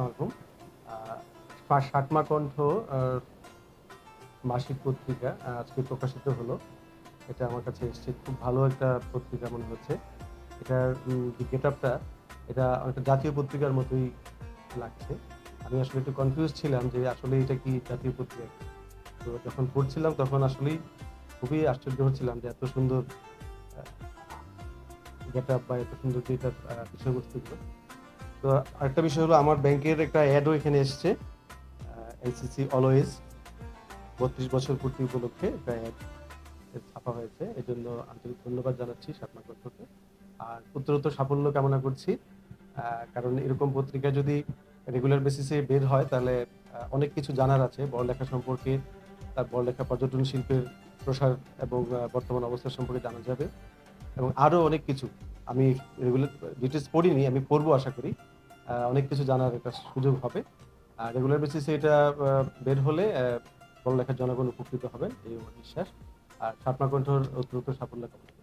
আলাইকুম ষাটমা কণ্ঠ মাসিক পত্রিকা আজকে প্রকাশিত হলো। এটা আমার কাছে এসছে। খুব ভালো একটা পত্রিকা মনে হচ্ছে। এটার যে গেট আপটা এটা অনেকটা জাতীয় পত্রিকার মতোই লাগছে। আমি আসলে একটু কনফিউজ ছিলাম যে আসলে এটা কি জাতীয় পত্রিকা? তো যখন পড়ছিলাম, তখন আসলেই খুবই আশ্চর্য হচ্ছিলাম যে এত সুন্দর গেট আপ বা এত সুন্দর যে এটার বিষয়বস্তুগুলো তো আরেকটা বিষয় হলো, আমার ব্যাংকের একটা অ্যাডও এখানে এসছে। এলসিসি অলওয়েজ বত্রিশ বছর পূর্তি উপলক্ষে একটা অ্যাড ছাপা হয়েছে। এই জন্য আন্তরিক ধন্যবাদ জানাচ্ছি সাতমা কক্ষকে আর উত্তরোত্তর সাফল্য কামনা করছি। কারণ এরকম পত্রিকা যদি রেগুলার বেসিসে বের হয়, তাহলে অনেক কিছু জানার আছে। বড়লেখা সম্পর্কে, তার বড়লেখা পর্যটন শিল্পের প্রসার এবং বর্তমান অবস্থা সম্পর্কে জানা যাবে। এবং আরও অনেক কিছু আমি রেগুলার ডিটেলস পড়িনি, আমি পড়ব আশা করি। অনেক কিছু জানার একটা সুযোগ হবে। আর রেগুলার বেসিসে এটা বের হলে পড়ালেখার জনগণ উপকৃত হবেন, এই বিশ্বাস আর স্বপ্নাকণ্ঠর কণ্ঠর অত্যন্ত সাফল্য কামনা